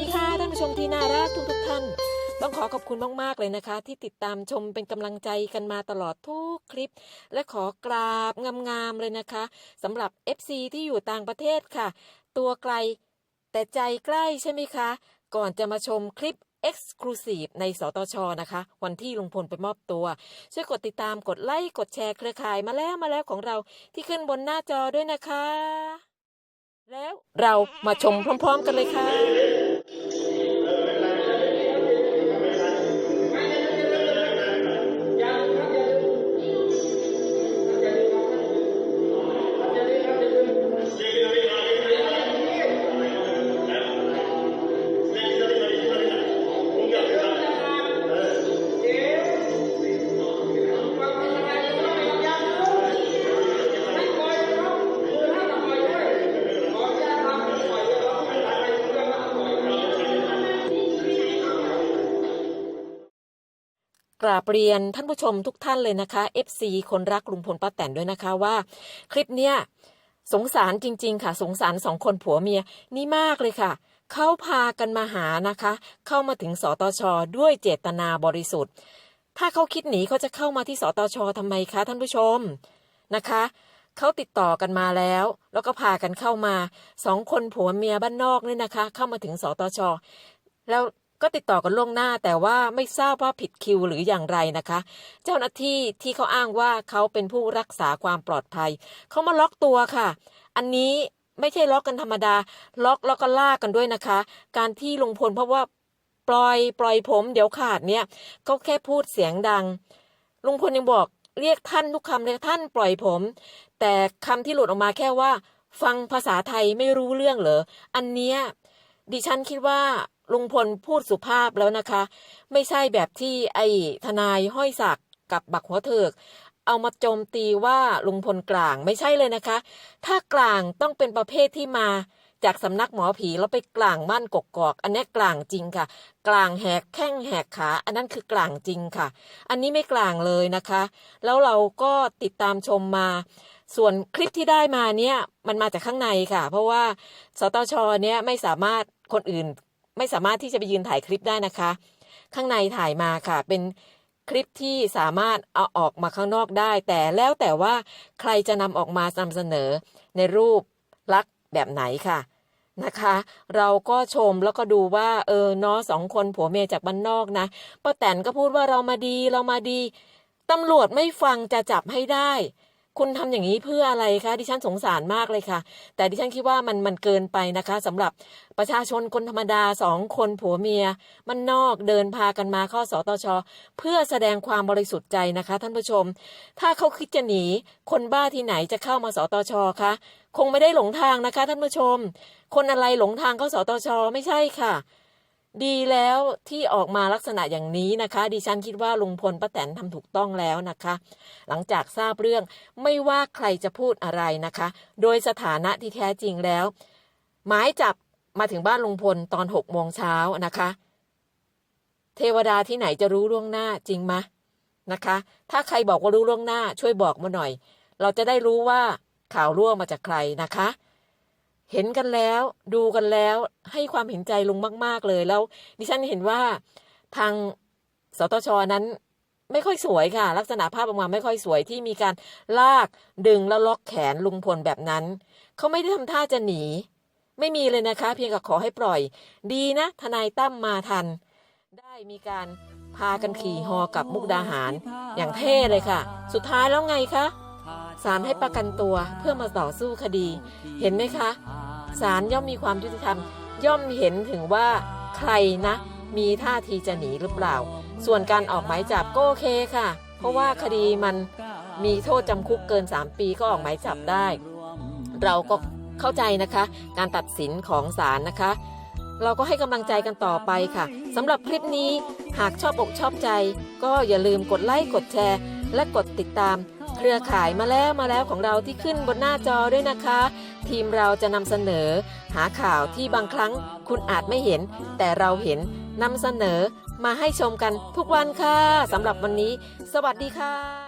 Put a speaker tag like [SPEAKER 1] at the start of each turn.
[SPEAKER 1] ดีค่ะท่านผู้ชมที่น่ารักทุกทุกท่าน ต้องขอขอบคุณมากๆเลยนะคะ ที่ติดตามชมเป็นกำลังใจกันมาตลอดทุกคลิป และขอกราบงามๆเลยนะคะสำหรับ FC ที่อยู่ต่างประเทศค่ะ ตัวไกลแต่ใจใกล้ใช่ไหมคะ ก่อนจะมาชมคลิป Exclusive ในสตชนะคะ วันที่ลุงพลไปมอบตัว ช่วยกดติดตามกดไลค์กดแชร์เครือข่ายมาแล้วมาแล้วของเราที่ขึ้นบนหน้าจอด้วยนะคะ แล้วเรามาชมพร้อม ๆ กันเลยค่ะ ราบเรียนท่านผู้ชมทุกท่านเลยนะคะ FC คนรักลุงพลป้าแตนด้วยนะคะว่า คลิปเนี้ยสงสารจริง ๆ ค่ะ สงสารสองคนผัวเมียนี่มากเลยค่ะเขาพากันมาหานะคะ เข้ามาถึงสตชด้วยเจตนาบริสุทธิ์ ถ้าเขาคิดหนีเขาจะเข้ามาที่สตชทำไมคะท่านผู้ชมนะคะเขาติดต่อกันมาแล้ว แล้วก็พากันเข้ามาสองคนผัวเมียบ้านนอกเนี่ยนะคะ เข้ามาถึงสตชแล้ว ก็ติดต่อกันล่วงหน้าแต่ว่าไม่ทราบว่าผิดคิวหรืออย่างไรนะคะ เจ้าหน้าที่ที่เขาอ้างว่าเขาเป็นผู้รักษาความปลอดภัย เขามาล็อกตัวค่ะ อันนี้ไม่ใช่ล็อกกันธรรมดา ล็อกแล้วก็ลากกันด้วยนะคะ การที่ลุงพลเพราะว่าปล่อยปล่อยผมเดี๋ยวขาดเนี่ยเขาแค่พูดเสียงดัง ลุงพลยังบอกเรียกท่านทุกคำเลยท่านปล่อยผม แต่คำที่หลุดออกมาแค่ว่า ฟังภาษาไทยไม่รู้เรื่องเหรอ อันเนี้ย ดิฉันคิดว่าลุงพลพูดสุภาพแล้วนะคะ ไม่ใช่แบบที่ไอ้ทนายห้อยศักดิ์กับบักหัวเถิก เอามาโจมตีว่าลุงพลกลางไม่ใช่เลยนะคะ ถ้ากลางต้องเป็นประเภทที่มาจากสำนักหมอผีแล้วไปกลางบ้านกกอก อันนี้กลางจริงค่ะ กลางแหกแข้งแหกขา อันนั้นคือกลางจริงค่ะ อันนี้ไม่กลางเลยนะคะ แล้วเราก็ติดตามชมมา ส่วนคลิปที่ได้มาเนี่ยมันมาจากข้างในค่ะ เพราะว่าสตชเนี่ยไม่สามารถคนอื่น ไม่สามารถที่จะไปยืนถ่ายคลิปได้นะคะ ข้างในถ่ายมาค่ะ เป็นคลิปที่สามารถเอาออกมาข้างนอกได้ แต่แล้วแต่ว่าใครจะนำออกมานำเสนอในรูปลักษณ์แบบไหนค่ะนะคะ เราก็ชมแล้วก็ดูว่า เออเนาะสองคนผัวเมียจากบ้านนอกนะป้าแตนก็พูดว่าเรามาดีเรามาดีตำรวจไม่ฟังจะจับให้ได้ คุณทำอย่างนี้เพื่ออะไรคะดิฉันสงสารมากเลยค่ะ แต่ดิฉันคิดว่ามันมันเกินไปนะคะสำหรับประชาชนคนธรรมดาสองคนผัวเมีย มันนอกเดินพากันมาเข้าสตชเพื่อแสดงความบริสุทธิ์ใจนะคะ ท่านผู้ชม ถ้าเขาคิดจะหนี คนบ้าที่ไหนจะเข้ามาสตชคะคงไม่ได้หลงทางนะคะ ท่านผู้ชม คนอะไรหลงทางเข้าสตชไม่ใช่ค่ะ ดีแล้วที่ออกมาลักษณะอย่างนี้นะคะ ดิฉันคิดว่าลุงพลป้าแตนทำถูกต้องแล้วนะคะ หลังจากทราบเรื่องไม่ว่าใครจะพูดอะไรนะคะ โดยสถานะที่แท้จริงแล้ว หมายจับมาถึงบ้านลุงพลตอนหกโมงเช้านะคะ เทวดาที่ไหนจะรู้ล่วงหน้าจริงมะนะคะ ถ้าใครบอกว่ารู้ล่วงหน้าช่วยบอกมาหน่อย เราจะได้รู้ว่าข่าวร่วมาจากใครนะคะ เห็นกันแล้ว ดูกันแล้วให้ความเห็นใจลุงมาก ๆ เลยแล้ว ดิฉันเห็นว่าทางสตชนั้นไม่ค่อยสวยค่ะ ลักษณะภาพออกมาไม่ค่อยสวยที่มีการลากดึงแล้วล็อกแขนลุงพลแบบนั้นเขาไม่ได้ทำท่าจะหนี ไม่มีเลยนะคะ เพียงกับขอให้ปล่อย ดีนะทนายตั้มมาทัน ได้มีการพากันขี่ฮอกับมุกดาหาร อย่างเท่เลยค่ะ สุดท้ายแล้วไงคะ ศาลให้ประกันตัวเพื่อมาต่อสู้คดี เห็นไหมคะศาลย่อมมีความยุติธรรม ย่อมเห็นถึงว่าใครนะ มีท่าทีจะหนีหรือเปล่า ส่วนการออกหมายจับก็โอเคค่ะ เพราะว่าคดีมันมีโทษจำคุกเกิน 3 ปีก็ออกหมายจับได้ เราก็เข้าใจนะคะ การตัดสินของศาลนะคะ เราก็ให้กำลังใจกันต่อไปค่ะสำหรับคลิปนี้หากชอบอกชอบใจ ก็อย่าลืมกดไลค์กดแชร์ และกดติดตาม รือข่ายมาแล้วมาแล้วของเราที่ขึ้นบนหน้าจอด้วยนะคะ ทีมเราจะนำเสนอ หาข่าวที่บางครั้งคุณอาจไม่เห็น แต่เราเห็นนำเสนอมาให้ชมกันทุกวันค่ะสำหรับวันนี้ สวัสดีค่ะ